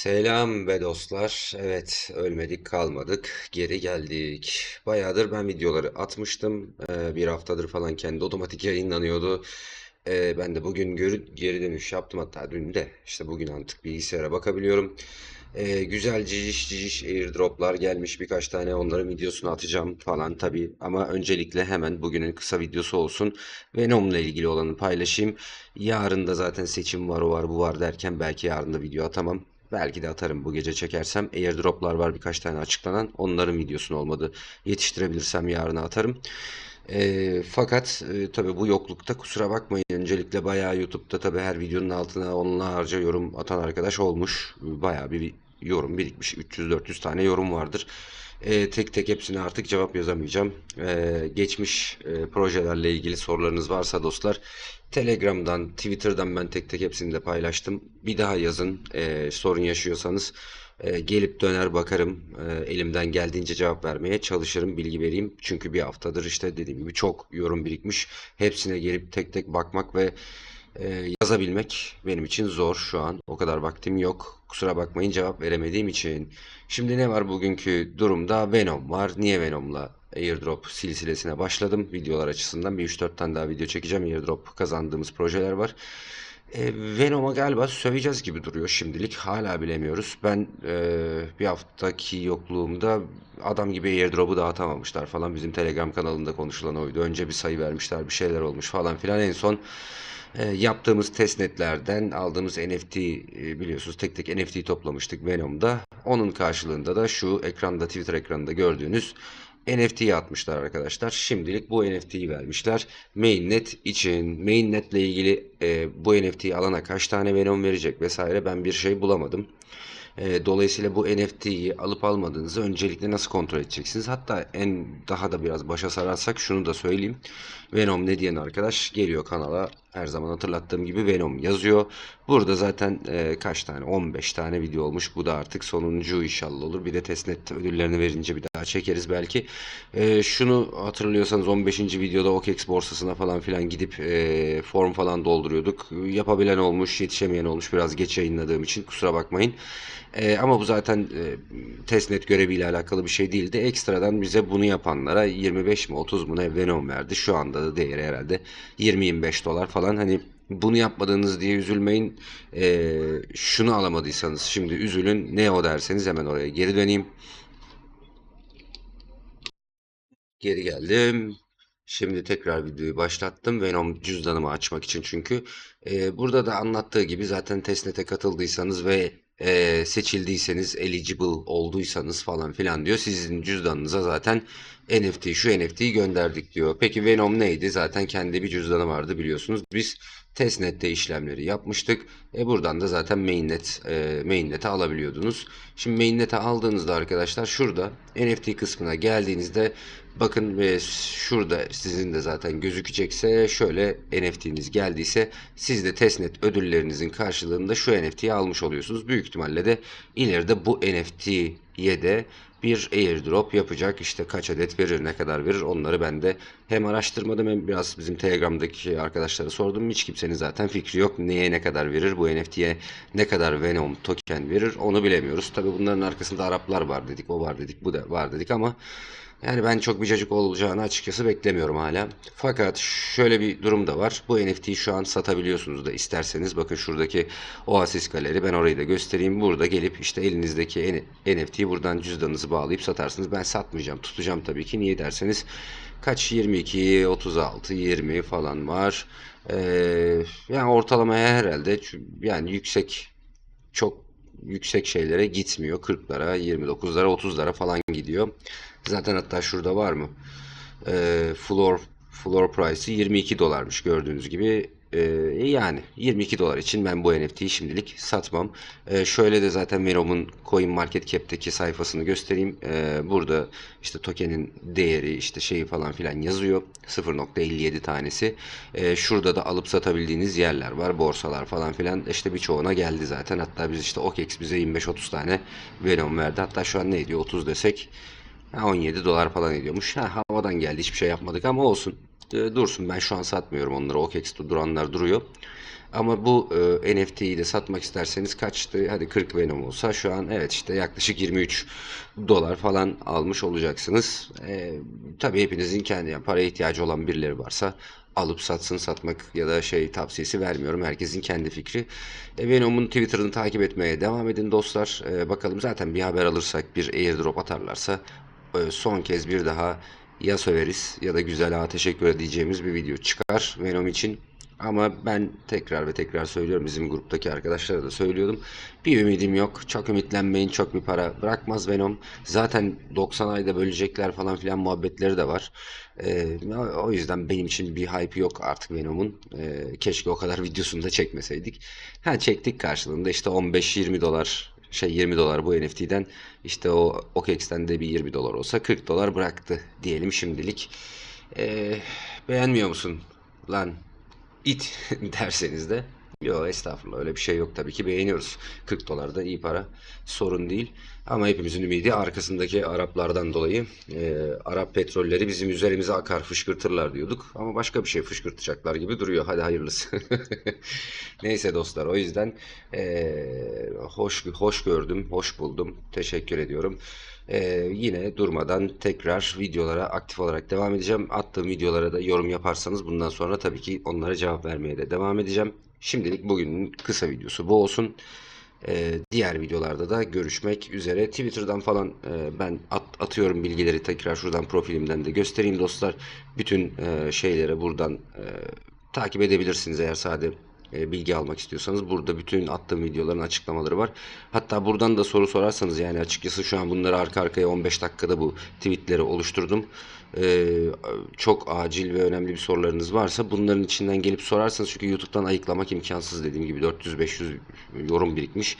Selam be dostlar. Evet, ölmedik kalmadık. Geri geldik. Bayağıdır ben videoları atmıştım. Ee, bir haftadır falan kendi otomatik yayınlanıyordu. Ee, ben de bugün görü- geri dönüş yaptım. Hatta dün de işte bugün artık bilgisayara bakabiliyorum. Ee, güzel ciciş ciciş airdroplar gelmiş birkaç tane onların videosunu atacağım falan tabii. Ama öncelikle hemen bugünün kısa videosu olsun. Venom'la ilgili olanı paylaşayım. Yarın da zaten seçim var o var bu var derken belki yarın da video atamam. Belki de atarım bu gece çekersem. Airdroplar var birkaç tane açıklanan. Onların videosunu olmadı. Yetiştirebilirsem yarına atarım. Ee, fakat e, tabii bu yoklukta kusura bakmayın. Öncelikle bayağı YouTube'da tabii her videonun altına onlarca yorum atan arkadaş olmuş. Bayağı bir yorum birikmiş. 300-400 tane yorum vardır. Ee, tek tek hepsine artık cevap yazamayacağım. Ee, geçmiş e, projelerle ilgili sorularınız varsa dostlar Telegram'dan, Twitter'dan ben tek tek hepsini de paylaştım. Bir daha yazın Ee, sorun yaşıyorsanız. Ee, gelip döner bakarım. Ee, elimden geldiğince cevap vermeye çalışırım, bilgi vereyim. Çünkü bir haftadır işte dediğim gibi çok yorum birikmiş. Hepsine gelip tek tek bakmak ve e, yazabilmek benim için zor şu an. O kadar vaktim yok. Kusura bakmayın cevap veremediğim için. Şimdi ne var bugünkü durumda? Venom var. Niye Venom'la airdrop silsilesine başladım? Videolar açısından bir 3-4 tane daha video çekeceğim. Airdrop kazandığımız projeler var. E, Venom'a galiba söveceğiz gibi duruyor şimdilik. Hala bilemiyoruz. Ben e, bir haftaki yokluğumda adam gibi airdrop'u dağıtamamışlar falan. Bizim Telegram kanalında konuşulan oydu. Önce bir sayı vermişler, bir şeyler olmuş falan filan. En son e, yaptığımız testnetlerden aldığımız NFT e, biliyorsunuz tek tek NFT toplamıştık Venom'da. Onun karşılığında da şu ekranda Twitter ekranında gördüğünüz NFT'yi atmışlar arkadaşlar. Şimdilik bu NFT'yi vermişler. Mainnet için. Mainnet ile ilgili e, bu NFT'yi alana kaç tane Venom verecek vesaire ben bir şey bulamadım. E, dolayısıyla bu NFT'yi alıp almadığınızı öncelikle nasıl kontrol edeceksiniz? Hatta en daha da biraz başa sararsak şunu da söyleyeyim. Venom ne diyen arkadaş geliyor kanala her zaman hatırlattığım gibi Venom yazıyor. Burada zaten e, kaç tane 15 tane video olmuş. Bu da artık sonuncu inşallah olur. Bir de testnet ödüllerini verince bir daha çekeriz belki. E, şunu hatırlıyorsanız 15. videoda OKEX borsasına falan filan gidip e, form falan dolduruyorduk. Yapabilen olmuş, yetişemeyen olmuş. Biraz geç yayınladığım için kusura bakmayın. E, ama bu zaten e, testnet göreviyle alakalı bir şey değildi. Ekstradan bize bunu yapanlara 25 mi 30 mu ne Venom verdi. Şu anda da değeri herhalde 20-25 dolar falan. Hani bunu yapmadığınız diye üzülmeyin. E, şunu alamadıysanız şimdi üzülün. Ne o derseniz hemen oraya geri döneyim. Geri geldim. Şimdi tekrar videoyu başlattım. Venom cüzdanımı açmak için çünkü. Ee, burada da anlattığı gibi zaten testnet'e katıldıysanız ve e, seçildiyseniz, eligible olduysanız falan filan diyor. Sizin cüzdanınıza zaten NFT, şu NFT'yi gönderdik diyor. Peki Venom neydi? Zaten kendi bir cüzdanı vardı biliyorsunuz. Biz testnet'te işlemleri yapmıştık. E buradan da zaten mainnet, e, mainnet'e alabiliyordunuz. Şimdi mainnet'e aldığınızda arkadaşlar şurada NFT kısmına geldiğinizde bakın ve şurada sizin de zaten gözükecekse şöyle NFT'niz geldiyse siz de testnet ödüllerinizin karşılığında şu NFT'yi almış oluyorsunuz. Büyük ihtimalle de ileride bu NFT'ye de bir airdrop yapacak. İşte kaç adet verir, ne kadar verir onları ben de hem araştırmadım hem biraz bizim Telegram'daki arkadaşlara sordum. Hiç kimsenin zaten fikri yok. Neye ne kadar verir, bu NFT'ye ne kadar Venom token verir onu bilemiyoruz. Tabi bunların arkasında Araplar var dedik, o var dedik, bu da var dedik ama yani ben çok bir cacık olacağını açıkçası beklemiyorum hala. Fakat şöyle bir durum da var. Bu NFT'yi şu an satabiliyorsunuz da isterseniz. Bakın şuradaki Oasis Galeri. Ben orayı da göstereyim. Burada gelip işte elinizdeki NFT'yi buradan cüzdanınızı bağlayıp satarsınız. Ben satmayacağım. Tutacağım tabii ki. Niye derseniz kaç 22, 36, 20 falan var. Ee, yani ortalamaya herhalde yani yüksek çok yüksek şeylere gitmiyor. 40'lara, 29'lara, 30'lara falan gidiyor. Zaten hatta şurada var mı? Ee, floor floor price'ı 22 dolarmış gördüğünüz gibi. Ee, yani 22 dolar için ben bu NFT'yi şimdilik satmam. Ee, şöyle de zaten Venom'un Coin Market Cap'teki sayfasını göstereyim. Ee, burada işte token'in değeri işte şeyi falan filan yazıyor. 0.57 tanesi. Ee, şurada da alıp satabildiğiniz yerler var. Borsalar falan filan. İşte birçoğuna geldi zaten. Hatta biz işte OKEX bize 25-30 tane Venom verdi. Hatta şu an ne ediyor 30 desek 17 dolar falan ediyormuş. Ha, havadan geldi hiçbir şey yapmadık ama olsun. E, dursun ben şu an satmıyorum onları. OKEX'te duranlar duruyor. Ama bu e, NFT'yi de satmak isterseniz kaçtı? Hadi 40 Venom olsa şu an evet işte yaklaşık 23 dolar falan almış olacaksınız. E, tabii hepinizin kendi yani paraya ihtiyacı olan birileri varsa alıp satsın satmak ya da şey tavsiyesi vermiyorum. Herkesin kendi fikri. E, Venom'un Twitter'ını takip etmeye devam edin dostlar. E, bakalım zaten bir haber alırsak bir airdrop atarlarsa son kez bir daha ya söveriz ya da güzel ağa teşekkür edeceğimiz bir video çıkar Venom için. Ama ben tekrar ve tekrar söylüyorum bizim gruptaki arkadaşlara da söylüyordum. Bir ümidim yok. Çok ümitlenmeyin. Çok bir para bırakmaz Venom. Zaten 90 ayda bölecekler falan filan muhabbetleri de var. Ee, o yüzden benim için bir hype yok artık Venom'un. Ee, keşke o kadar videosunu da çekmeseydik. Ha çektik karşılığında işte 15-20 dolar şey 20 dolar bu NFT'den işte o OKEX'ten de bir 20 dolar olsa 40 dolar bıraktı diyelim şimdilik. Ee, beğenmiyor musun lan it derseniz de Yok estağfurullah öyle bir şey yok tabii ki beğeniyoruz. 40 dolar da iyi para sorun değil. Ama hepimizin ümidi arkasındaki Araplardan dolayı e, Arap petrolleri bizim üzerimize akar fışkırtırlar diyorduk. Ama başka bir şey fışkırtacaklar gibi duruyor. Hadi hayırlısı. Neyse dostlar o yüzden e, hoş hoş gördüm, hoş buldum. Teşekkür ediyorum. E, yine durmadan tekrar videolara aktif olarak devam edeceğim. Attığım videolara da yorum yaparsanız bundan sonra tabii ki onlara cevap vermeye de devam edeceğim. Şimdilik bugünün kısa videosu bu olsun. Ee, diğer videolarda da görüşmek üzere. Twitter'dan falan e, ben at, atıyorum bilgileri tekrar şuradan profilimden de göstereyim dostlar. Bütün e, şeyleri buradan e, takip edebilirsiniz eğer sade e, bilgi almak istiyorsanız. Burada bütün attığım videoların açıklamaları var. Hatta buradan da soru sorarsanız yani açıkçası şu an bunları arka arkaya 15 dakikada bu tweetleri oluşturdum. E, çok acil ve önemli bir sorularınız varsa bunların içinden gelip sorarsanız çünkü YouTube'dan ayıklamak imkansız dediğim gibi 400-500 yorum birikmiş.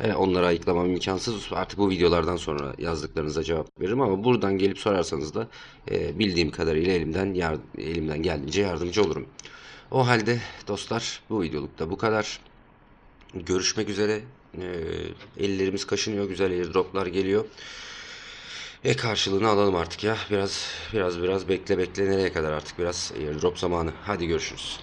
E, onları ayıklamam imkansız. Artık bu videolardan sonra yazdıklarınıza cevap veririm ama buradan gelip sorarsanız da e, bildiğim kadarıyla elimden yar- elimden geldiğince yardımcı olurum. O halde dostlar bu videolukta bu kadar. Görüşmek üzere. Ee, ellerimiz kaşınıyor. Güzel airdroplar geliyor. E karşılığını alalım artık ya. Biraz biraz biraz bekle bekle nereye kadar artık biraz airdrop zamanı. Hadi görüşürüz.